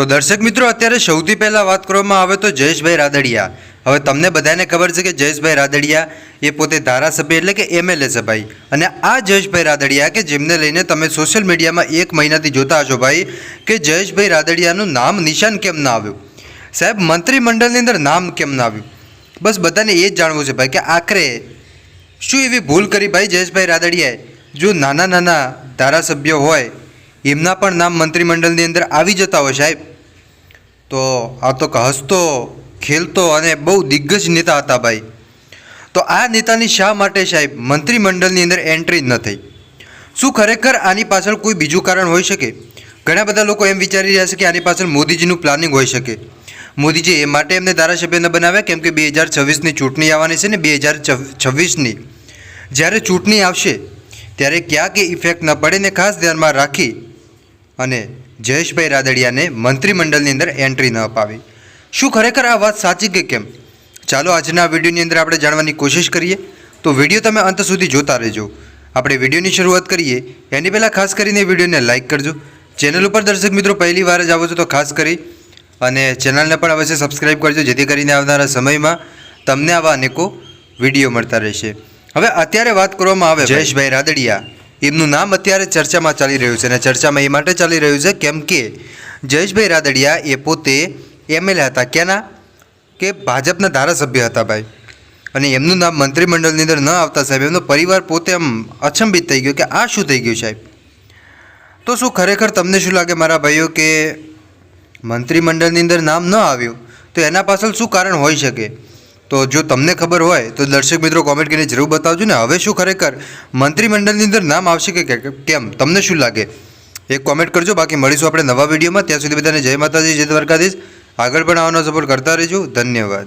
તો દર્શક મિત્રો, અત્યારે સૌથી પહેલાં વાત કરવામાં આવે તો જયેશભાઈ રાદડિયા. હવે તમને બધાને ખબર છે કે જયેશભાઈ રાદડિયા એ પોતે ધારાસભ્ય એટલે કે એમએલએ સભાઈ અને આ જયેશભાઈ રાદડિયા કે જેમને લઈને તમે સોશિયલ મીડિયામાં એક મહિનાથી જોતા હશો ભાઈ કે જયેશભાઈ રાદડિયાનું નામ નિશાન કેમ ના આવ્યું? સાહેબ, મંત્રીમંડળની અંદર નામ કેમ ના આવ્યું? બસ બધાને એ જ જાણવું છે ભાઈ કે આખરે શું એવી ભૂલ કરી ભાઈ જયેશભાઈ રાદડિયાએ? જો નાના નાના ધારાસભ્યો હોય, એમના પણ નામ મંત્રીમંડળની અંદર આવી જતા હોય સાહેબ. તો આ તો હસતો, ખેલતો અને બહુ દિગ્ગજ નેતા હતા ભાઈ. તો આ નેતાની શા માટે સાહેબ? મંત્રીમંડળની અંદર એન્ટ્રી ન થઈ. શું ખરેખર આની પાછળ કોઈ બીજું કારણ હોઈ શકે? ઘણા બધા લોકો એમ વિચારી રહ્યા છે કે આની પાછળ મોદીજીનું પ્લાનિંગ હોઈ શકે. મોદીજી એ માટે એમને ધારાસભ્યને બનાવ્યા, કેમ કે બે હજાર છવ્વીસની ચૂંટણી આવવાની છે ને બે હજાર છવ્વીસની. જ્યારે ચૂંટણી આવશે, ત્યારે ક્યાં કે ઇફેક્ટ ન પડે ને ખાસ ધ્યાનમાં રાખી અને જયેશભાઈ રાદડિયાને મંત્રીમંડળની અંદર એન્ટ્રી ન અપાવી. શું ખરેખર આ વાત સાચી કે કેમ? ચાલો આજના વિડીયોની અંદર આપણે જાણવાની કોશિશ કરીએ. તો વીડિયો તમે અંત સુધી જોતા રહેજો. આપણે વિડીયોની શરૂઆત કરીએ. એની પહેલાં ખાસ કરીને વિડીયોને લાઇક કરજો. ચેનલ ઉપર દર્શક મિત્રો પહેલી વાર જ આવો છો તો ખાસ કરી. અને ચેનલને પણ અવશ્ય સબસ્ક્રાઈબ કરજો, જેથી કરીને આવનારા સમયમાં તમને આવા અનેકો વીડિયો મળતા રહેશે. હવે અત્યારે વાત કરવામાં આવે જયેશભાઈ રાદડિયા એમનું નામ અત્યારે ચર્ચામાં ચાલી રહ્યું છે અને ચર્ચામાં એ માટે ચાલી રહ્યું છે કેમ કે જયેશભાઈ રાદડિયા એ પોતે એમએલએ હતા. ક્યાંના? કે ભાજપના ધારાસભ્ય હતા ભાઈ. અને એમનું નામ મંત્રીમંડળની અંદર ન આવતા સાહેબ, એમનો પરિવાર પોતે આમ અચંબિત થઈ ગયો કે આ શું થઈ ગયું સાહેબ? તો શું ખરેખર તમને શું લાગે મારા ભાઈઓ કે મંત્રીમંડળની અંદર નામ ન આવ્યું, તો એના પાછળ શું કારણ હોઈ શકે? તો જો તમને ખબર હોય, તો દર્શક મિત્રો કોમેન્ટ કરીને જરૂર બતાવજો ને. હવે શું ખરેખર મંત્રીમંડળની અંદર નામ આવશે કે કેમ? તમને શું લાગે? એક કોમેન્ટ કરજો. બાકી મળીશું આપણે નવા વિડીયોમાં. ત્યાં સુધી બધાને જય માતાજી, જય દ્વારકાધીશ. આગળ પણ આવવાનો સપોર્ટ કરતા રહેજો. ધન્યવાદ.